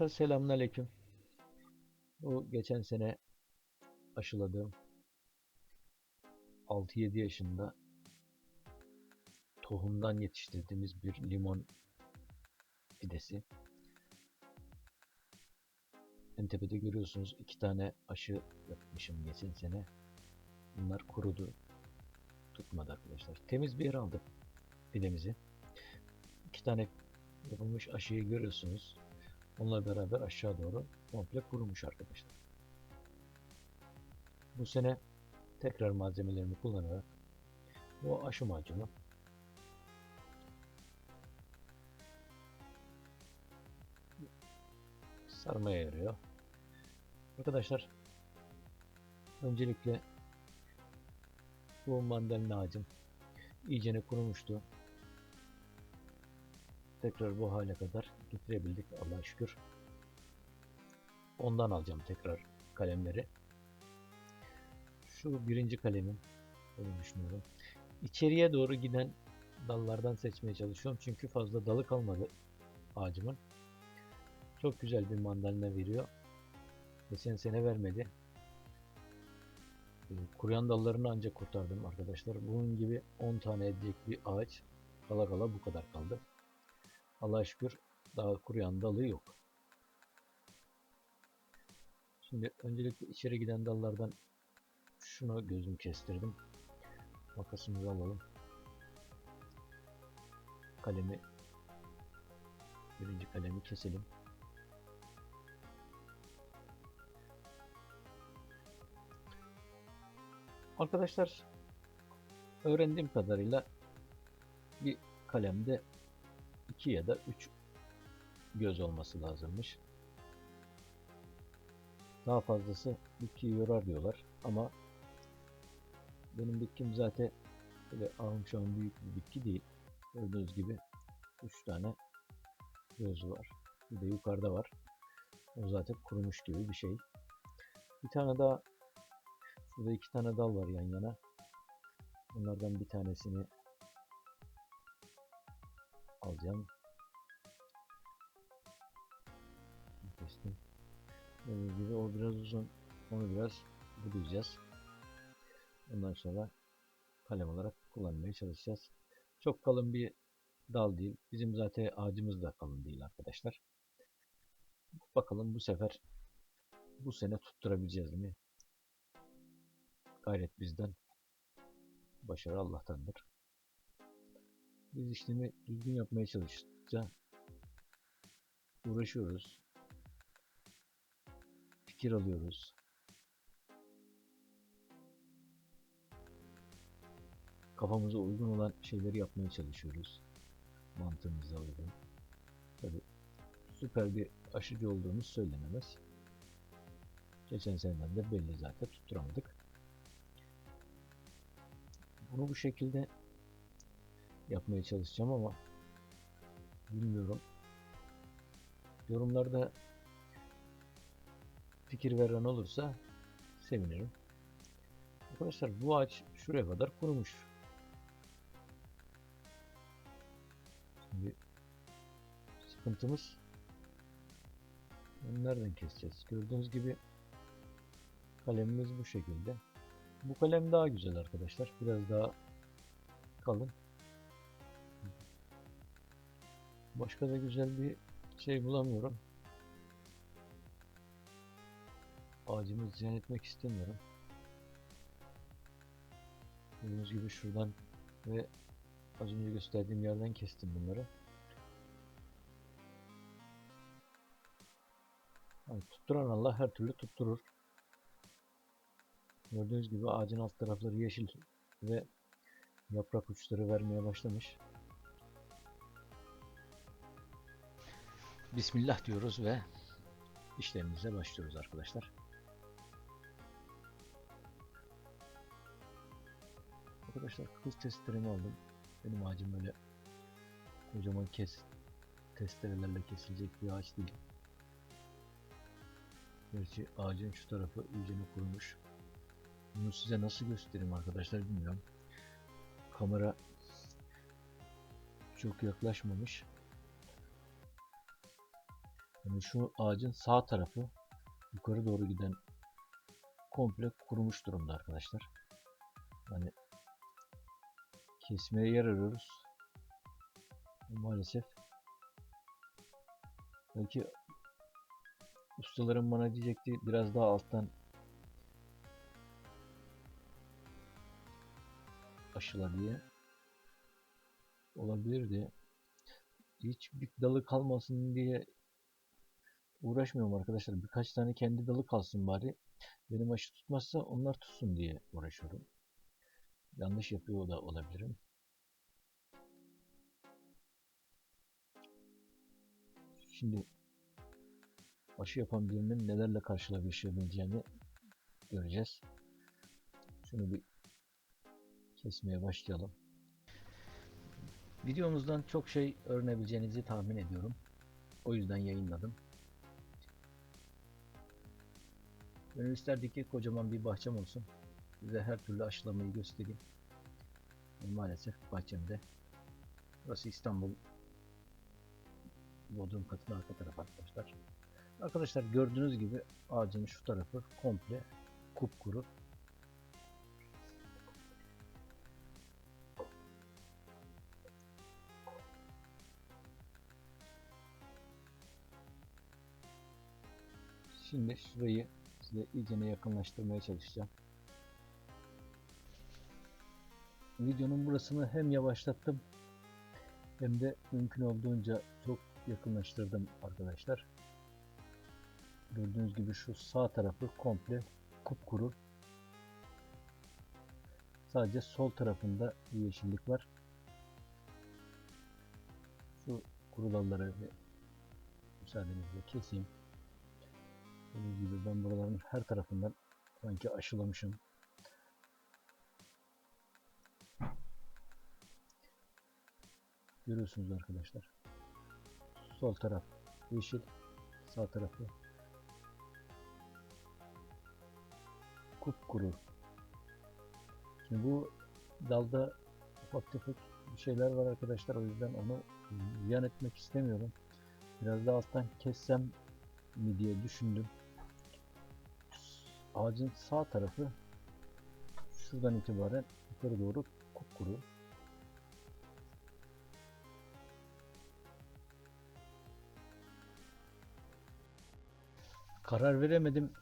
Arkadaşlar selamünaleyküm. Bu geçen sene aşıladığım 6-7 yaşında tohumdan yetiştirdiğimiz bir limon fidesi. En tepede görüyorsunuz iki tane aşı yapmışım geçen sene. Bunlar kurudu. Tutmadı arkadaşlar. Temiz bir yer aldım fidemizi. İki tane yapılmış aşıyı görüyorsunuz. Onunla beraber aşağı doğru komple kurumuş arkadaşlar. Bu sene tekrar malzemelerimi kullanarak bu aşı macunu sarmaya yarıyor. Arkadaşlar öncelikle bu mandalina ağacım iyicene kurumuştu. Tekrar bu hale kadar getirebildik Allah'a şükür. Ondan alacağım tekrar kalemleri. Şu birinci kalemim. Öyle düşünüyorum. İçeriye doğru giden dallardan seçmeye çalışıyorum. Çünkü fazla dalı kalmadı ağacımın. Çok güzel bir mandalina veriyor. Geçen sene vermedi. Ee, Kuruyan dallarını ancak kurtardım arkadaşlar. Bunun gibi 10 tane edecek bir ağaç kala kala bu kadar kaldı. Allah'a şükür daha kuruyan dalı yok. Şimdi öncelikle içeri giden dallardan şunu gözüm kestirdim. Makasımızı alalım. Kalemi birinci kalemi keselim. Arkadaşlar öğrendiğim kadarıyla bir kalemde 2 ya da 3 göz olması lazımmış. Daha fazlası bitkiyi yorar diyorlar ama benim bitkim zaten böyle şu an büyük bir bitki değil. Gördüğünüz gibi 3 tane göz var. Bir de yukarıda var. O zaten kurumuş gibi bir şey. Bir tane daha şurada iki tane dal var yan yana. Bunlardan bir tanesini alacağım. Kestim. Dediğim gibi o biraz uzun. Onu biraz budayacağız. Ondan sonra kalem olarak kullanmaya çalışacağız. Çok kalın bir dal değil. Bizim zaten ağacımız da kalın değil arkadaşlar. Bakalım bu sefer bu sene tutturabileceğiz mi? Gayret bizden. Başarı Allah'tandır. Biz işlemi düzgün yapmaya çalıştıkça uğraşıyoruz. Fikir alıyoruz. Kafamıza uygun olan şeyleri yapmaya çalışıyoruz. Mantığımıza uygun. Tabi süper bir aşıcı olduğumuz söylenemez. Geçen seneden de belli zaten tutturamadık. Bunu bu şekilde yapmaya çalışacağım ama bilmiyorum. Yorumlarda fikir veren olursa sevinirim. Arkadaşlar bu ağaç şuraya kadar kurumuş. Şimdi sıkıntımız nereden keseceğiz? Gördüğünüz gibi kalemimiz bu şekilde. Bu kalem daha güzel arkadaşlar. Biraz daha kalın. Başka da güzel bir şey bulamıyorum. Ağacımı ziyan etmek istemiyorum. Gördüğünüz gibi şuradan ve az önce gösterdiğim yerden kestim bunları. Yani tutturan Allah her türlü tutturur. Gördüğünüz gibi ağacın alt tarafları yeşil ve yaprak uçları vermeye başlamış. Bismillah diyoruz ve işlemimize başlıyoruz arkadaşlar. Arkadaşlar kız testlerimi aldım. Benim ağacım öyle kocaman kes testerelerle kesilecek bir ağaç değil. Gerçi ağacın şu tarafı iyicene kurumuş. Bunu size nasıl göstereyim arkadaşlar bilmiyorum. Kamera çok yaklaşmamış. Yani şu ağacın sağ tarafı yukarı doğru giden komple kurumuş durumda arkadaşlar. Hani kesmeye yer arıyoruz. Maalesef belki ustalarım bana diyecekti biraz daha alttan aşıla diye olabilirdi. Hiç bir dalı kalmasın diye uğraşmıyorum arkadaşlar. Birkaç tane kendi dalı kalsın bari. Benim aşı tutmazsa onlar tutsun diye uğraşıyorum. Yanlış yapıyor da olabilirim. Şimdi aşı yapan birinin nelerle karşılaşabileceğini göreceğiz. Şunu bir kesmeye başlayalım. Videomuzdan çok şey öğrenebileceğinizi tahmin ediyorum. O yüzden yayınladım. Gönül isterdi ki kocaman bir bahçem olsun. Size her türlü aşılamayı göstereyim. Maalesef bahçemde. Burası İstanbul Bodrum katının arka tarafı arkadaşlar. Arkadaşlar gördüğünüz gibi ağacın şu tarafı komple kupkuru. Şimdi şurayı size iyice yakınlaştırmaya çalışacağım. Videonun burasını hem yavaşlattım hem de mümkün olduğunca çok yakınlaştırdım arkadaşlar. Gördüğünüz gibi şu sağ tarafı komple kupkuru. Sadece sol tarafında bir yeşillik var. Şu kuru dalları müsaadenizle keseyim. Gördüğünüz gibi ben buraların her tarafından sanki aşılamışım. Görüyorsunuz arkadaşlar. Sol taraf yeşil, sağ tarafı kupkuru. Şimdi bu dalda ufak tefek bir şeyler var arkadaşlar o yüzden onu ziyan etmek istemiyorum. Biraz da alttan kessem mi diye düşündüm. Ağacın sağ tarafı şuradan itibaren yukarı doğru kupkuru. Karar veremedim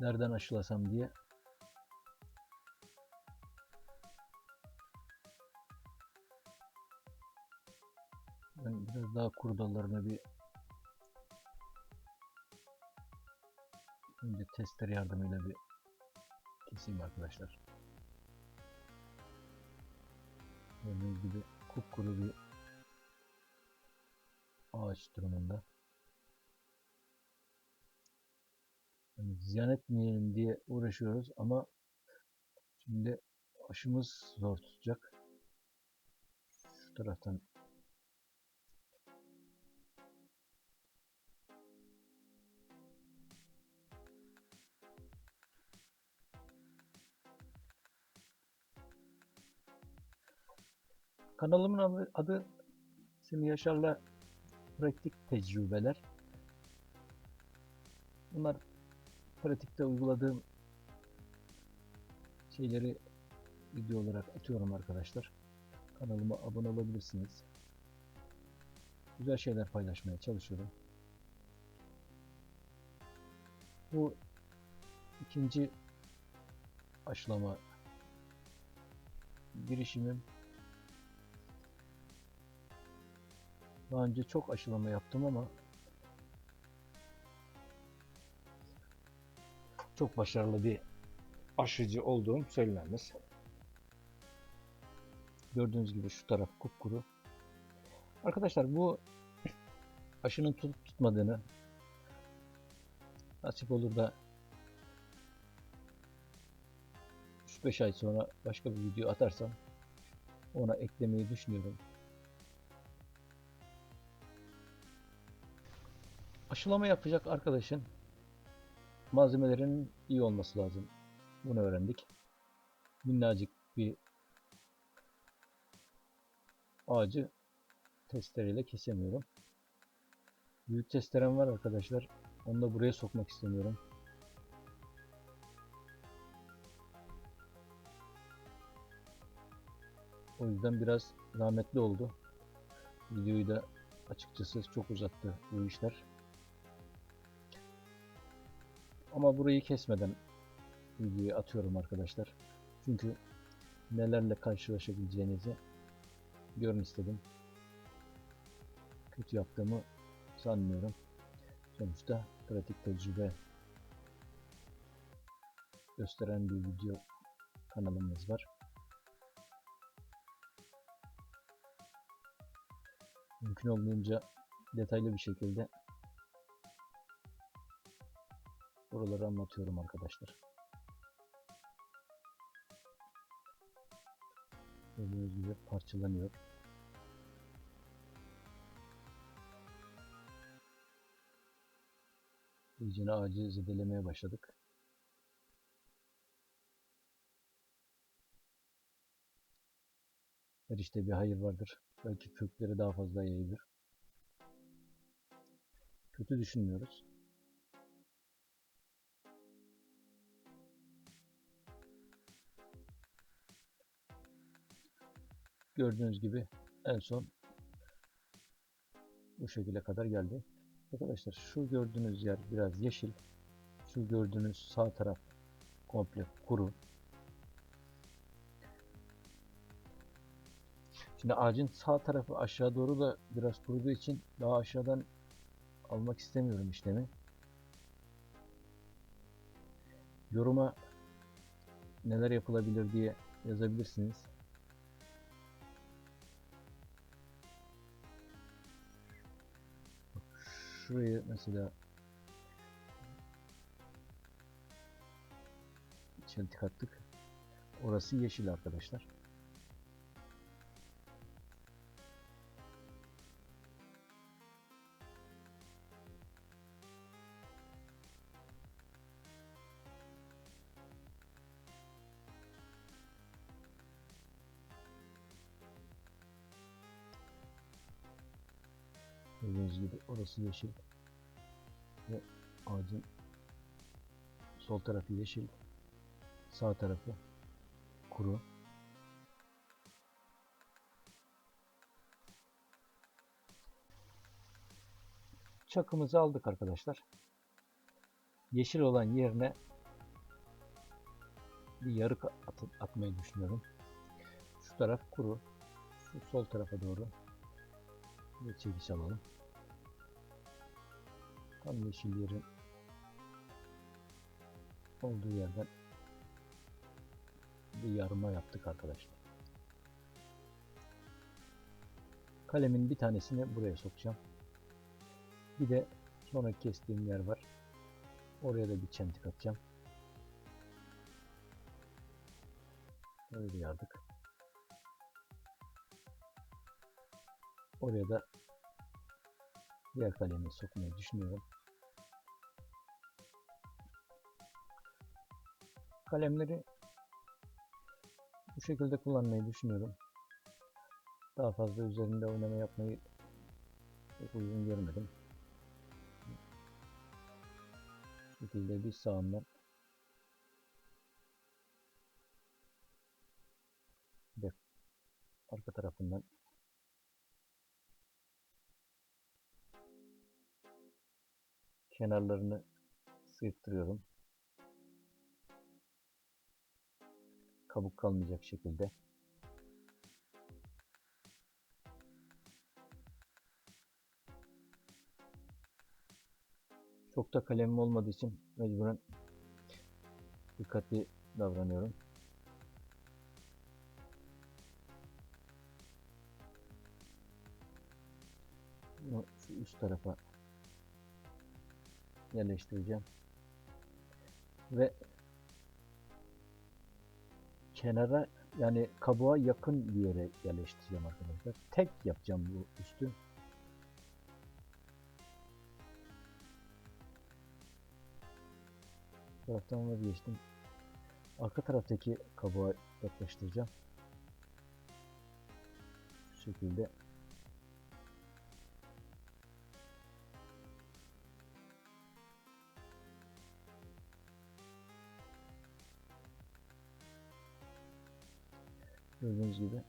nereden aşılasam diye. Ben biraz daha kuru dallarını bir önce tester yardımıyla bir keseyim arkadaşlar. Gördüğünüz gibi kupkuru bir ağaç durumunda. Yani ziyan etmeyelim diye uğraşıyoruz ama şimdi aşımız zor tutacak. Şu taraftan Kanalımın adı, adı Semih Yaşar'la Pratik Tecrübeler. Bunlar pratikte uyguladığım şeyleri video olarak atıyorum arkadaşlar. Kanalıma abone olabilirsiniz. Güzel şeyler paylaşmaya çalışıyorum. Bu ikinci aşılama girişimim. Daha önce çok aşılama yaptım ama çok başarılı bir aşıcı olduğum söylenemez. Gördüğünüz gibi şu taraf kupkuru. Arkadaşlar bu aşının tutup tutmadığını nasip olur da 3-5 ay sonra başka bir video atarsam ona eklemeyi düşünüyorum. Aşılama yapacak arkadaşın malzemelerin iyi olması lazım. Bunu öğrendik. Minnacık bir ağacı testereyle kesemiyorum. Büyük testerem var arkadaşlar. Onu da buraya sokmak istemiyorum. O yüzden biraz zahmetli oldu. Videoyu da açıkçası çok uzattı bu işler. Ama burayı kesmeden videoyu atıyorum arkadaşlar. Çünkü nelerle karşılaşabileceğinizi görün istedim. Kötü yaptığımı sanmıyorum. Sonuçta pratik tecrübe gösteren bir video kanalımız var. Mümkün olduğunca detaylı bir şekilde buraları anlatıyorum arkadaşlar. Gördüğünüz gibi parçalanıyor. İyicene ağacı zedelemeye başladık. Her işte bir hayır vardır. Belki kökleri daha fazla yayılır. Kötü düşünmüyoruz. Gördüğünüz gibi en son bu şekilde kadar geldi. Arkadaşlar şu gördüğünüz yer biraz yeşil. Şu gördüğünüz sağ taraf komple kuru. Şimdi ağacın sağ tarafı aşağı doğru da biraz kuruduğu için daha aşağıdan almak istemiyorum işlemi. Yoruma neler yapılabilir diye yazabilirsiniz. Şurayı mesela çentik attık. Orası yeşil arkadaşlar. Gördüğünüz gibi orası yeşil. Ve ağacın sol tarafı yeşil. Sağ tarafı kuru. Çakımızı aldık arkadaşlar. Yeşil olan yerine bir yarık at atmayı düşünüyorum. Şu taraf kuru. Şu sol tarafa doğru bir çekiş alalım. Tam yeşil yerin olduğu yerden bir yarıma yaptık arkadaşlar. Kalemin bir tanesini buraya sokacağım. Bir de sonraki kestiğim yer var. Oraya da bir çentik atacağım. Öyle yardık. Oraya da diğer kalemi sokmayı düşünüyorum. Kalemleri bu şekilde kullanmayı düşünüyorum. Daha fazla üzerinde oynama yapmayı uygun görmedim. Bu şekilde bir sağından bir arka tarafından kenarlarını sıyırttırıyorum. Kabuk kalmayacak şekilde. Çok da kalemim olmadığı için mecburen dikkatli davranıyorum. Bunu şu üst tarafa yerleştireceğim. Ve kenara yani kabuğa yakın bir yere yerleştireceğim arkadaşlar. Tek yapacağım bu üstü. Bu taraftan vazgeçtim. Arka taraftaki kabuğa yaklaştıracağım. Şu şekilde Gördüğünüz gibi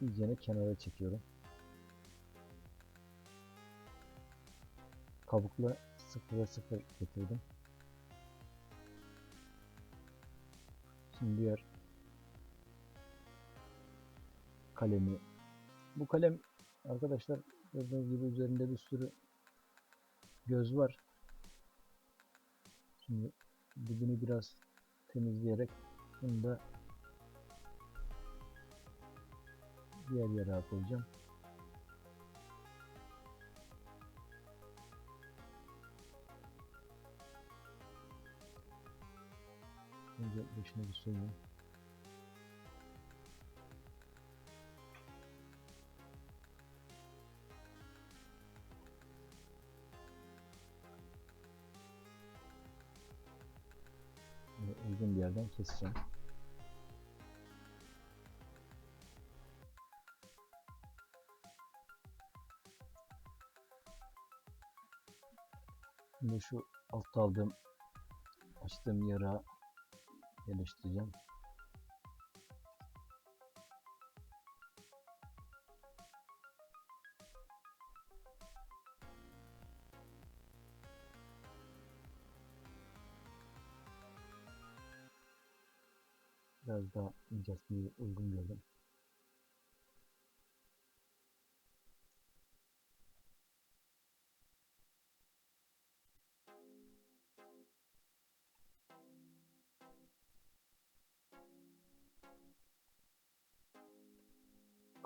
iyicene kenara çekiyorum. Kabukla 0'a 0 getirdim. Şimdi diğer kalemi. Bu kalem arkadaşlar gördüğünüz gibi üzerinde bir sürü göz var. Şimdi dibini biraz temizleyerek bunu da diğer yere koyacağım. Önce dışına bir suyunu. Böyle uygun bir yerden keseceğim. Şimdi şu altta aldığım açtığım yara yerleştireceğim. Biraz daha incesini uygun gördüm.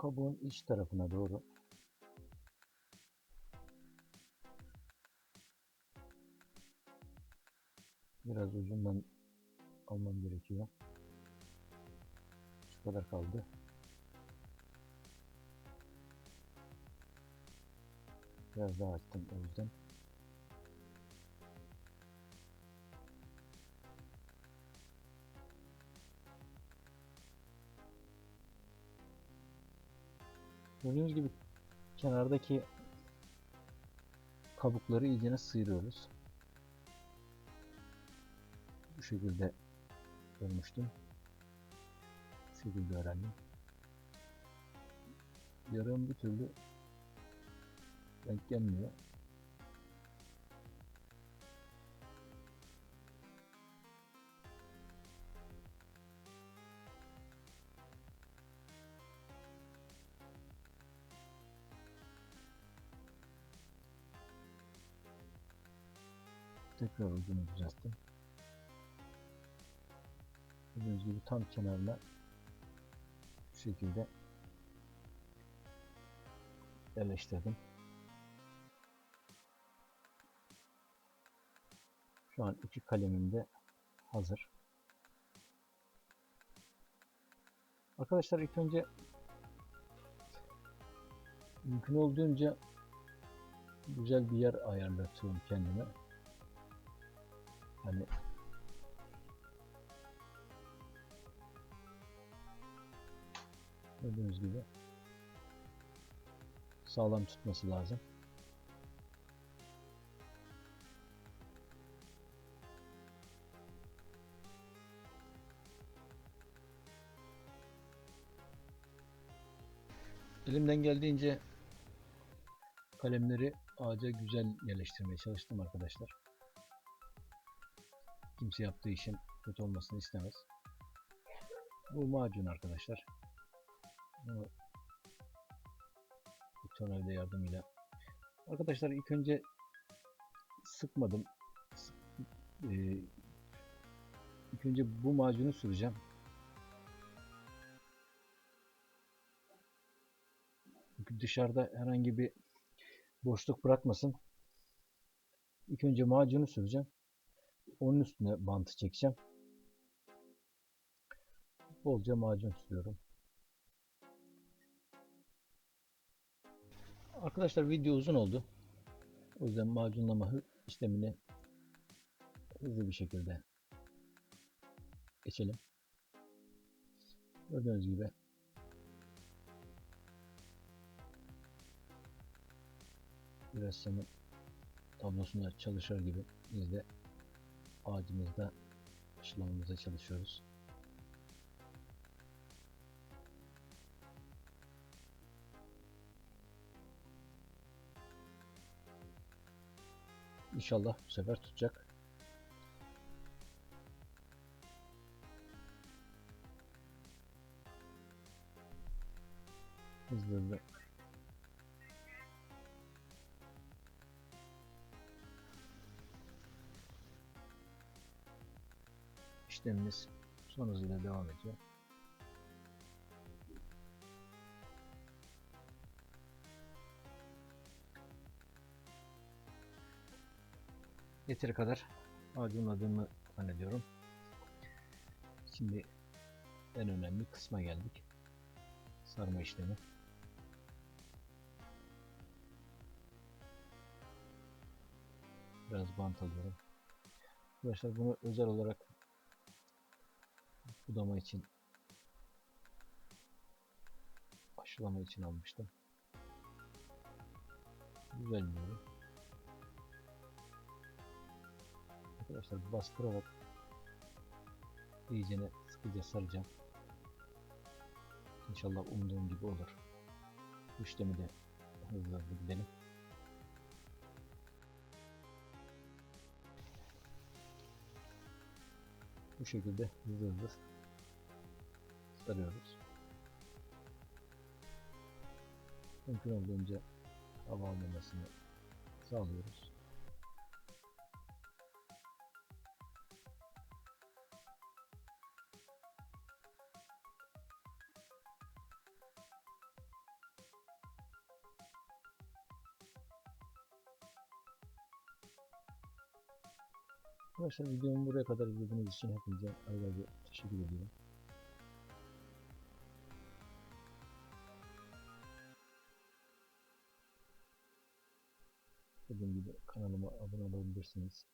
Kabuğun iç tarafına doğru biraz ucundan almam gerekiyor. Şu kadar kaldı. Biraz daha açtım o yüzden. Gördüğünüz gibi kenardaki kabukları iyicene sıyırıyoruz. Bu şekilde görmüştüm. Bu şekilde öğrendim. Yarım bir türlü denk gelmiyor. Ucunu düzelttim. Gördüğünüz gibi tam kenarına şu şekilde yerleştirdim. Şu an iki kalemim de hazır. Arkadaşlar ilk önce mümkün olduğunca güzel bir yer ayarlatıyorum kendime. Hani gördüğünüz gibi sağlam tutması lazım. Elimden geldiğince kalemleri ağaca güzel yerleştirmeye çalıştım arkadaşlar. Kimse yaptığı işin kötü olmasını istemez. Bu macun arkadaşlar. Bunu bir tornavida yardımıyla. Arkadaşlar ilk önce sıkmadım. Sık, e, ilk önce bu macunu süreceğim. Çünkü dışarıda herhangi bir boşluk bırakmasın. İlk önce macunu süreceğim. Onun üstüne bantı çekeceğim. Bolca macun sürüyorum. Arkadaşlar video uzun oldu. O yüzden macunlama işlemini hızlı bir şekilde geçelim. Gördüğünüz gibi biraz senin tablosunda çalışır gibi biz de ağacımızda aşılamamıza çalışıyoruz. İnşallah bu sefer tutacak. Hızlı hızlı İşlemimiz son hızıyla devam ediyor. Yeteri kadar aydınladığımı zannediyorum. Şimdi en önemli kısma geldik. Sarma işlemi. Biraz bant alıyorum. Arkadaşlar bunu özel olarak budama için aşılama için almıştım. Güzel ürün. Arkadaşlar bastırarak iyicene sıkıca saracağım. İnşallah umduğum gibi olur. Bu işlemi de hızlı hızlı gidelim. Bu şekilde hızlı hızlı sarıyoruz. Mümkün olduğunca hava almamasını sağlıyoruz. Arkadaşlar videomu buraya kadar izlediğiniz için hepinize ayrıca teşekkür ediyorum. Dediğim gibi kanalıma abone olabilirsiniz.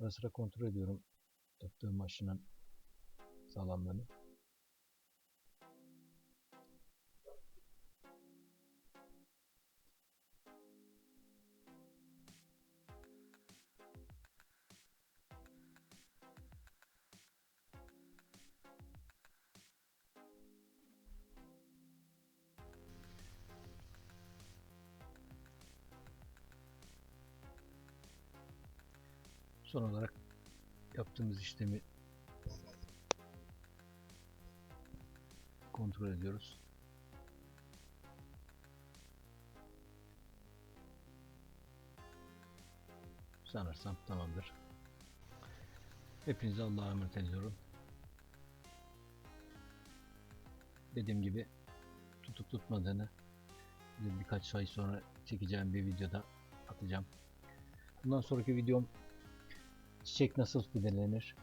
Ara sıra kontrol ediyorum yaptığım aşının sağlamlığını. Son olarak yaptığımız işlemi kontrol ediyoruz. Sanırsam tamamdır. Hepinize Allah'a emanet ediyorum. Dediğim gibi tutup tutmadığını bir- birkaç ay sonra çekeceğim bir videoda atacağım. Bundan sonraki videom çiçek nasıl fidelenir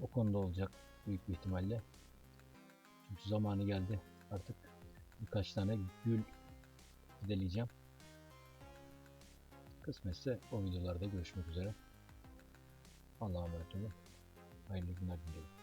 o konuda olacak büyük bir ihtimalle. Çünkü zamanı geldi artık birkaç tane gül fideleyeceğim. Kısmetse o videolarda görüşmek üzere. Allah'a emanet olun. Hayırlı günler diliyorum.